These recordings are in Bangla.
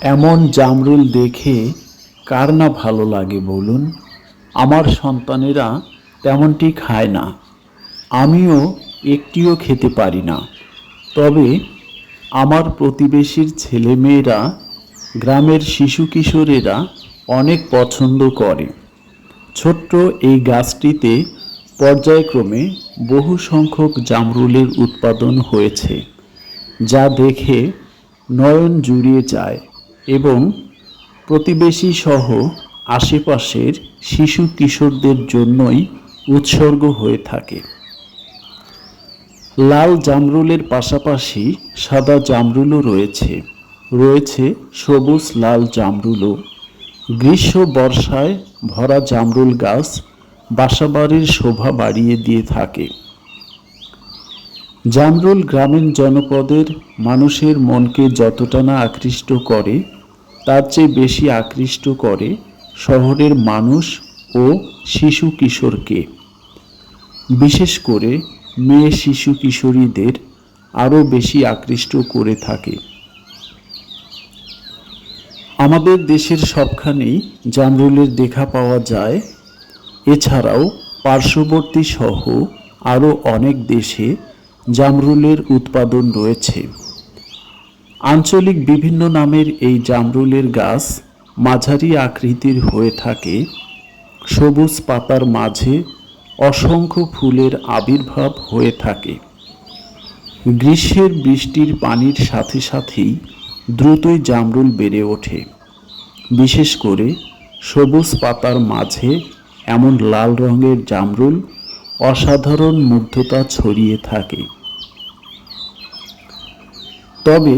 এমন জামরুল দেখে কার না ভালো লাগে বলুন? আমার সন্তানেরা তেমনটি খায় না। আমিও একটিও খেতে পারি না। তবে আমার প্রতিবেশীর ছেলেমেয়েরা, গ্রামের শিশু কিশোরেরা অনেক পছন্দ করে। ছোট্ট এই গাছটিতে পর্যায়ক্রমে বহু সংখ্যক জামরুলের উৎপাদন হয়েছে, যা দেখে নয়ন জুড়িয়ে যায়। এবং প্রতিবেশী সহ আশেপাশের শিশু কিশোরদের জন্যই উৎসর্গ হয়ে থাকে। লাল জামরুলের পাশাপাশি সাদা জামরুলও রয়েছে। রয়েছে সবুজ লাল জামরুলও। গ্রীষ্ম বর্ষায় ভরা জামরুল গাছ বাসাবাড়ির শোভা বাড়িয়ে দিয়ে থাকে। জামরুল গ্রামীণ জনপদের মানুষের মনকে যতটা না আকৃষ্ট করে তার চেয়ে বেশি আকৃষ্ট করে শহরের মানুষ ও শিশু কিশোরকে। বিশেষ করে মেয়ে শিশু কিশোরীদের আরও বেশি আকৃষ্ট করে থাকে। আমাদের দেশের সবখানেই জামরুলের দেখা পাওয়া যায়। এছাড়াও পার্শ্ববর্তী সহ আরও অনেক দেশে জামরুলের উৎপাদন রয়েছে। আঞ্চলিক বিভিন্ন নামের এই জামরুলের গাছ মাঝারি আকৃতির হয়ে থাকে। সবুজ পাতার মাঝে অসংখ্য ফুলের আবির্ভাব হয়ে থাকে। গ্রীষ্মের বৃষ্টির পানির সাথে সাথেই দ্রুতই জামরুল বেড়ে ওঠে। বিশেষ করে সবুজ পাতার মাঝে এমন লাল রঙের জামরুল অসাধারণ মুগ্ধতা ছড়িয়ে থাকে। তবে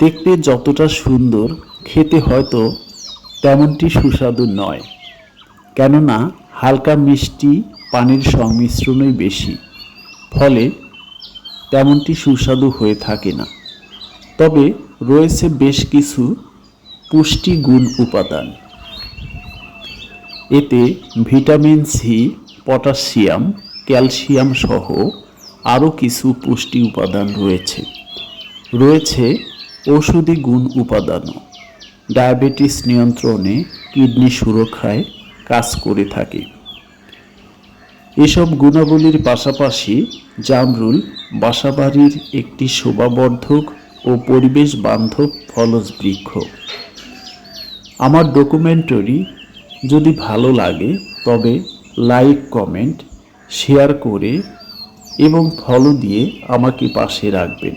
দেখতে যতটা সুন্দর, খেতে হয়তো তেমনটি সুস্বাদু নয়। কেননা, হালকা মিষ্টি পানির সংমিশ্রণই বেশি, ফলে তেমনটি সুস্বাদু হয়ে থাকে না। তবে রয়েছে বেশ কিছু পুষ্টি গুণ উপাদান। এতে ভিটামিন সি, পটাশিয়াম, ক্যালসিয়াম সহ আরও কিছু পুষ্টি উপাদান রয়েছে। রয়েছে ঔষধি গুণ উপাদানও। ডায়াবেটিস নিয়ন্ত্রণে কিডনি সুরক্ষায় কাজ করে থাকে। এসব গুণাবলীর পাশাপাশি জামরুল বাসাবাড়ির একটি শোভাবর্ধক ও পরিবেশ বান্ধব ফলজ বৃক্ষ আমার ডকুমেন্টারি যদি ভালো লাগে, তবে লাইক, কমেন্ট, শেয়ার করে এবং ফলো দিয়ে আমাকে পাশে রাখবেন।